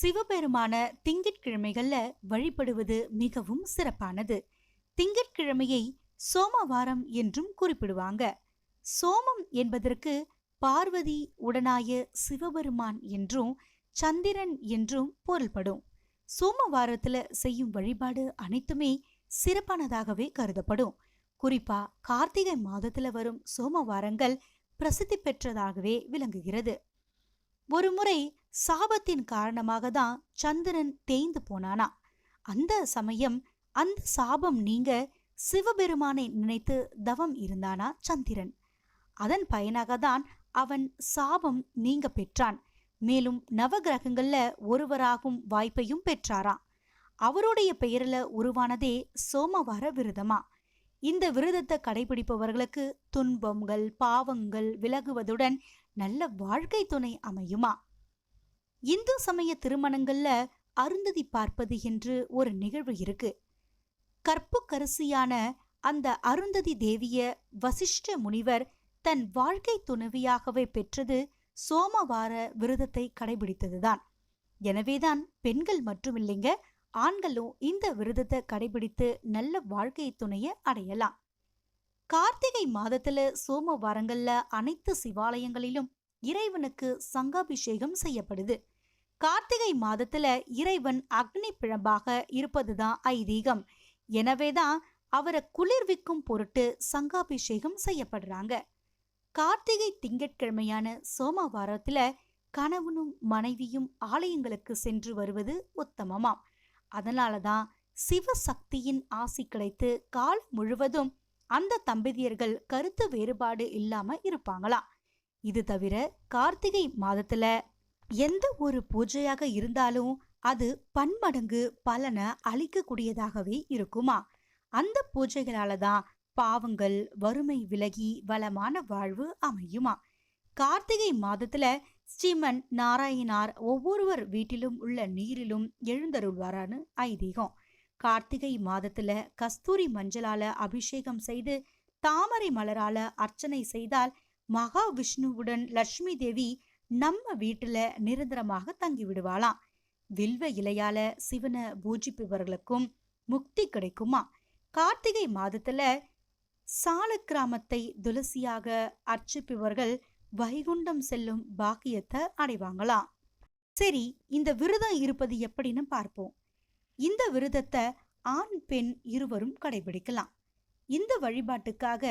சிவபெருமான திங்கட்கிழமைகள்ல வழிபடுவது மிகவும் சிறப்பானது. திங்கட்கிழமையை சோமவாரம் என்றும் குறிப்பிடுவாங்க. சோமம் என்பதற்கு பார்வதி உடனாய சிவபெருமான் என்றும் சந்திரன் என்றும் பொருள்படும். சோமவாரத்துல செய்யும் வழிபாடு அனைத்துமே சிறப்பானதாகவே கருதப்படும். குறிப்பா கார்த்திகை மாதத்துல வரும் சோமவாரங்கள் பிரசித்தி பெற்றதாகவே விளங்குகிறது. ஒருமுறை சாபத்தின் காரணமாக தான் சந்திரன் தேய்ந்து போனானா அந்த சமயம் அந்த சாபம் நீங்க சிவபெருமானை நினைத்து தவம் இருந்தானா சந்திரன்? அதன் பயனாக தான் அவன் சாபம் நீங்க பெற்றான். மேலும் நவகிரகங்கள்ல ஒருவராகும் வாய்ப்பையும் பெற்றாராம். அவருடைய பெயரில் உருவானதே சோமவார விரதமா? இந்த விரதத்தை கடைபிடிப்பவர்களுக்கு துன்பங்கள் பாவங்கள் விலகுவதுடன் நல்ல வாழ்க்கை துணை அமையுமா? இந்து சமய திருமணங்கள்ல அருந்ததி பார்ப்பது என்று ஒரு நிகழ்வு இருக்கு. கற்புக்கரசியான அந்த அருந்ததி தேவிய வசிஷ்ட முனிவர் தன் வாழ்க்கை துணைவியாகவே பெற்றது சோமவார விரதத்தை கடைபிடித்ததுதான். எனவேதான் பெண்கள் மட்டுமில்லைங்க ஆண்களும் இந்த விரதத்தை கடைபிடித்து நல்ல வாழ்க்கை துணைய அடையலாம். கார்த்திகை மாதத்துல சோமவாரங்கள்ல அனைத்து சிவாலயங்களிலும் இறைவனுக்கு சங்காபிஷேகம் செய்யப்படுது. கார்த்திகை மாதத்துல இறைவன் அக்னி பிழம்பாக இருப்பதுதான் ஐதீகம். எனவேதான் அவரை குளிர்விக்கும் பொருட்டு சங்காபிஷேகம் செய்யப்படுறாங்க. கார்த்திகை திங்கட்கிழமையான சோமவாரத்துல கணவனும் மனைவியும் ஆலயங்களுக்கு சென்று வருவது உத்தமமாம். அதனாலதான் சிவசக்தியின் ஆசி கிடைத்து கால் முழுவதும் அந்த தம்பதியர்கள் கருத்து வேறுபாடு இல்லாம இருப்பாங்களாம். இது தவிர கார்த்திகை மாதத்துல எந்த ஒரு பூஜையாக இருந்தாலும் அது பன்மடங்கு பலனை அளிக்கக்கூடியதாகவே இருக்குமா? அந்த பூஜைகளால தான் பாவங்கள் வறுமை விலகி வளமான வாழ்வு அமையுமா? கார்த்திகை மாதத்துல ஸ்ரீமன் நாராயணார் ஒவ்வொருவர் வீட்டிலும் உள்ள நீரிலும் எழுந்தருள்வாரான்னு ஐதீகம். கார்த்திகை மாதத்துல கஸ்தூரி மஞ்சளால அபிஷேகம் செய்து தாமரை மலரால அர்ச்சனை செய்தால் மகாவிஷ்ணுவுடன் லட்சுமி தேவி நம்ம வீட்டுல நிரந்தரமாக தங்கி விடுவாளாம். வில்வ இலையால சிவனை பூஜிப்பவர்களுக்கும் முக்தி கிடைக்குமா? கார்த்திகை மாதத்துல சால கிராமத்தை துளசியாக அர்ச்சிப்பவர்கள் வைகுண்டம் செல்லும் பாக்கியத்தை அடைவாங்களாம். சரி இந்த விரதம் இருப்பது எப்படின்னு பார்ப்போம். இந்த விரதத்தை ஆண் பெண் இருவரும் கடைபிடிக்கலாம். இந்த வழிபாட்டுக்காக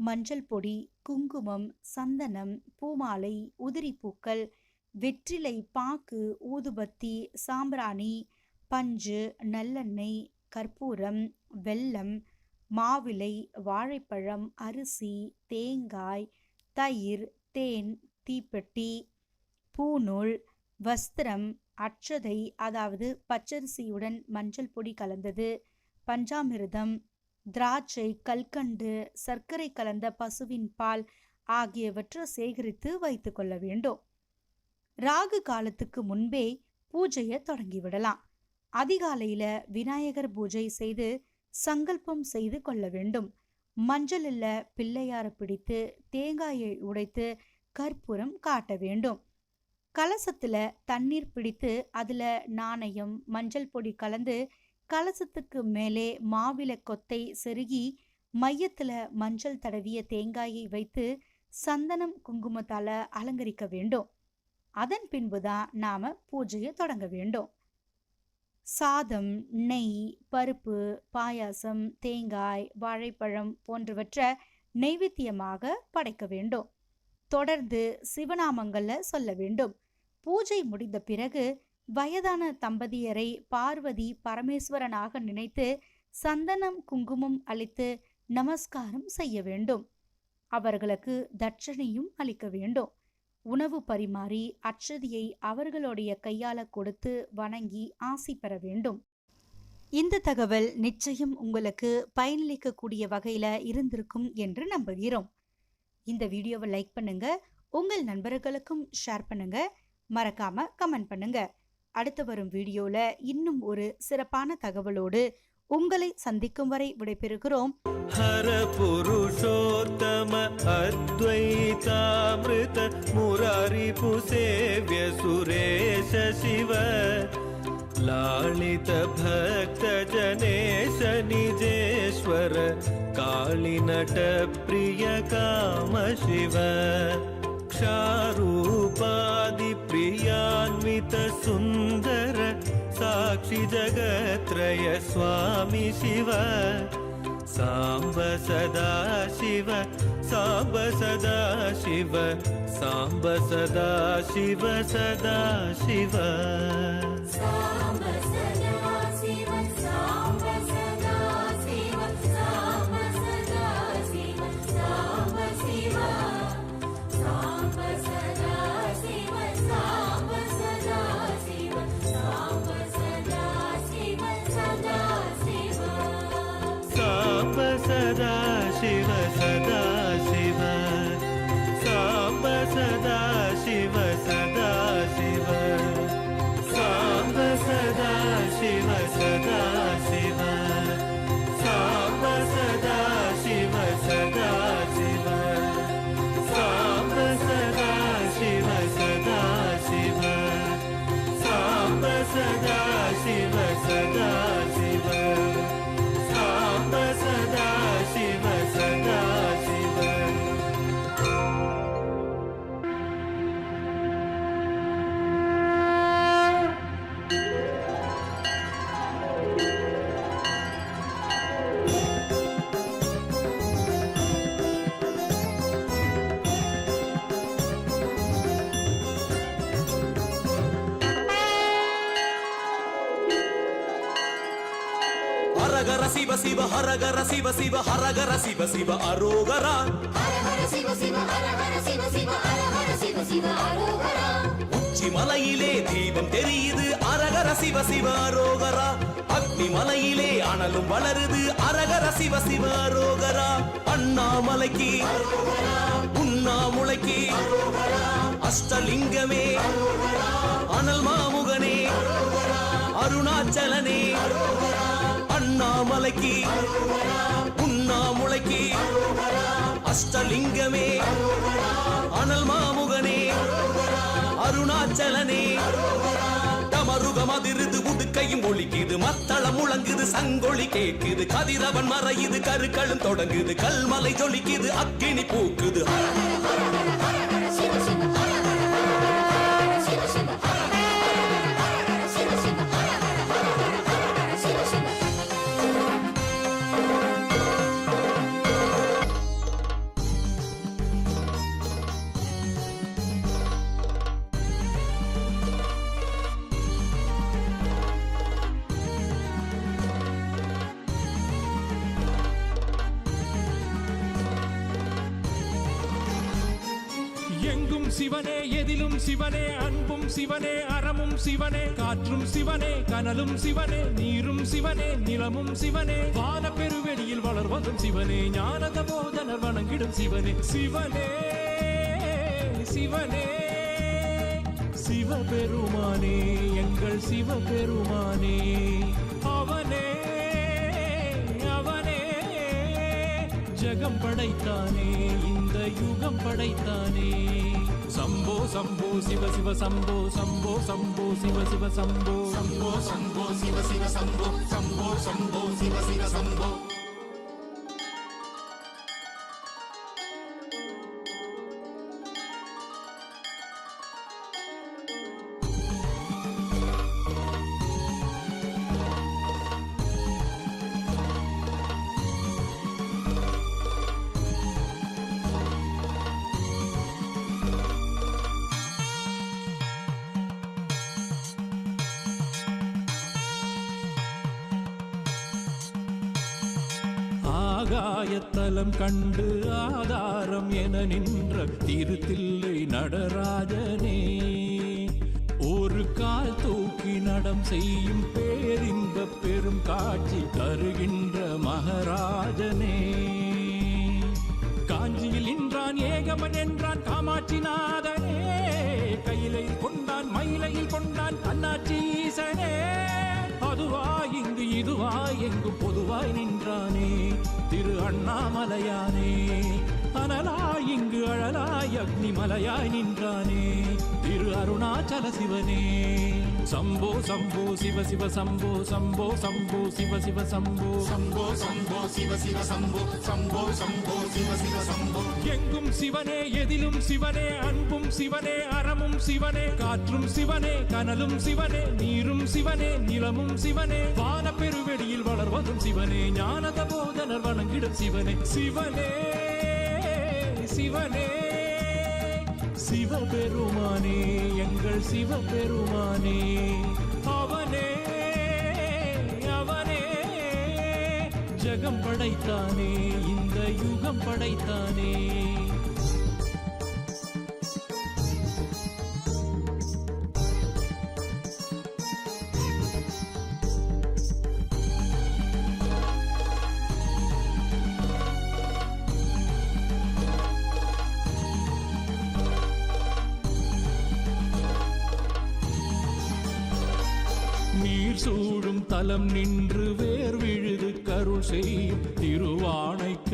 மஞ்சள் பொடி குங்குமம் சந்தனம் பூமாலை உதிரிப்பூக்கள் வெற்றிலை பாக்கு ஊதுபத்தி சாம்பிராணி பஞ்சு நல்லெண்ணெய் கற்பூரம் வெல்லம் மாவிலை வாழைப்பழம் அரிசி தேங்காய் தயிர் தேன் தீப்பெட்டி பூநூல் வஸ்திரம் அட்சதை அதாவது பச்சரிசியுடன் மஞ்சள் பொடி கலந்தது பஞ்சாமிர்தம் திராட்சை கல்கண்டு சர்க்கரை கலந்த பசுவின் பால் ஆகியவற்றை சேகரித்து வைத்து கொள்ள வேண்டும். ராகு காலத்துக்கு முன்பே பூஜையை தொடங்கிவிடலாம். அதிகாலையில விநாயகர் பூஜை செய்து சங்கல்பம் செய்து கொள்ள வேண்டும். மஞ்சளில் பிள்ளையாரை பிடித்து தேங்காயை உடைத்து கற்பூரம் காட்ட வேண்டும். கலசத்தில் தண்ணீர் பிடித்து அதில் நாணயம் மஞ்சள் பொடி கலந்து கலசத்துக்கு மேலே மாவில கொத்தை செருகி மையத்துல மஞ்சள் தடவிய தேங்காயை வைத்து சந்தனம் குங்குமத்தால அலங்கரிக்க வேண்டும். அதன் பின்புதான் நாம பூஜையை தொடங்க வேண்டும். சாதம் நெய் பருப்பு பாயாசம் தேங்காய் வாழைப்பழம் போன்றவற்றை நெய்வேத்தியமாக படைக்க வேண்டும். தொடர்ந்து சிவநாமங்களை சொல்ல வேண்டும். பூஜை முடிந்த பிறகு வயதான தம்பதியரை பார்வதி பரமேஸ்வரனாக நினைத்து சந்தனம் குங்குமம் அளித்து நமஸ்காரம் செய்ய வேண்டும். அவர்களுக்கு தட்சணையும் அளிக்க வேண்டும். உணவு பரிமாறி அச்சதியை அவர்களுடைய கையால கொடுத்து வணங்கி ஆசி பெற வேண்டும். இந்த தகவல் நிச்சயம் உங்களுக்கு பயனளிக்கக்கூடிய வகையில இருந்திருக்கும் என்று நம்புகிறோம். இந்த வீடியோவை லைக் பண்ணுங்க உங்கள் நண்பர்களுக்கும் ஷேர் பண்ணுங்க மறக்காம கமெண்ட் பண்ணுங்க. அடுத்து வரும் வீடியோல இன்னும் ஒரு சிறப்பான தகவலோடு உங்களை சந்திக்கும் வரை விடைபெறுகிறோம் हर पुरुषोत्तम अद्वैतामृत मुरारिपुसेव्य सुरेश शिव लालित भक्त जनेश निजेश्वर कालिनट प्रिय काम शिव क्षारूपादि प्रियान्वित सुन्दर साक्षि जगत्रय स्वामि शिव साम्ब सदा शिव साम्ब सदा शिव साम्ब सदा शिव सदा शिव सदा शिव सदा சிவ சிவ ஹரகர சிவ சிவ ஹரகர சிவ சிவ அரோகரா. உச்சி மலையிலே தீபம் தெரியுது அரகர சிவ சிவ அரோகரா. அக்னி மலையிலே அனலும் வளருது அரகர சிவ சிவ அரோகரா. அண்ணாமலைக்கு உண்ணாமுளைக்கு அஷ்டலிங்கமே அனல் மாமுகனே அருணாச்சலனே அண்ணாமலைக்கு உண்ணாமுளைக்கு அஷ்டலிங்கமே அனல் மாமுகனே அருணாச்சலனே. தமருகம் அதிருது உடுக்கையும் ஒழிக்குது மத்தளம் முழங்குது சங்கொழி கேட்குது கதிரவன் மறையுது கருக்களும் தொடங்குது கல்மலை ஜொலிக்குது அக்கினி பூக்குது. சிவனே எதிலும் சிவனே அன்பும் சிவனே அறமும் சிவனே காற்றும் சிவனே கனலும் சிவனே நீரும் சிவனே நிலமும் சிவனே. வான பெருவெளியில் வளர்வதும் சிவனே ஞானத போதனர் வணங்கிடும் சிவனே. சிவனே சிவனே சிவபெருமானே எங்கள் சிவபெருமானே. அவனே அவனே ஜகம் படைத்தானே இந்த யுகம் படைத்தானே. శంభో శంభో శివ శివ శంభో శంభో శంభో శివ శివ శంభో శంభో శంభో శివ శివ శంభో శంభో శంభో శివ శివ శంభో ஆயத்தலம் கண்டு ஆதாரம் என நின்ற திருத்தில்லை நடராஜனே. ஒரு கால் தூக்கி நடம் செய்யும் பேரின்ப பெரும் காட்சி தருகின்ற மகராஜனே. காஞ்சியில் நின்றான் ஏகமன் என்றான் காமாட்சி நாதனே. கையிலை கொண்டான் மயிலையில் கொண்டான் தன்னாட்சி பொதுவாய் எங்கும் பொதுவாய் நின்றானே. திரு அண்ணாமலையானே. அனலாய் இங்கு அழலாய் அக்னிமலையாய் நின்றானே. திரு அருணாச்சல சிவனே. சம்போ சம்போ சிவ சிவ சம்போ சம்போ சம்போ சிவ சிவ சம்போ. சம்போ சம்போ சிவ சிவ சம்போ சம்போ சம்போ சிவ சிவ சம்போ. எங்கும் சிவனே எதிலும் சிவனே அன்பும் சிவனே அறமும் சிவனே காற்றும் சிவனே கனலும் சிவனே நீரும் சிவனே நிலமும் சிவனே. வான பெருவெளியில் வளர்வதும் சிவனே ஞானத போதனர் வணங்கிடும் சிவனே. சிவனே. சிவனே சிவபெருமானே எங்கள் சிவபெருமானே. அவனே அவனே ஜகம் படைத்தானே இந்த யுகம் படைத்தானே. தலம் நின்று வேர் விழுது கருள் செய்யும் திருவானைக்காயீசனே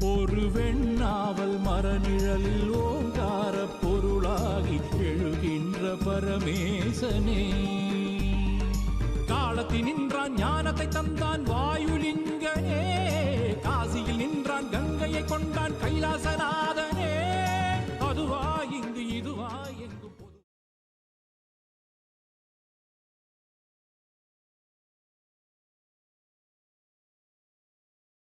ஒரு வெண்ணாவல் மரநிழலில் ஓங்கார பொருளாகி எழுகின்ற பரமேசனே. காலத்தில் நின்றான் ஞானத்தை தந்தான் வாயுலிங்கனே. காசியில் நின்றான் கங்கையை கொண்டான் கைலாசனா.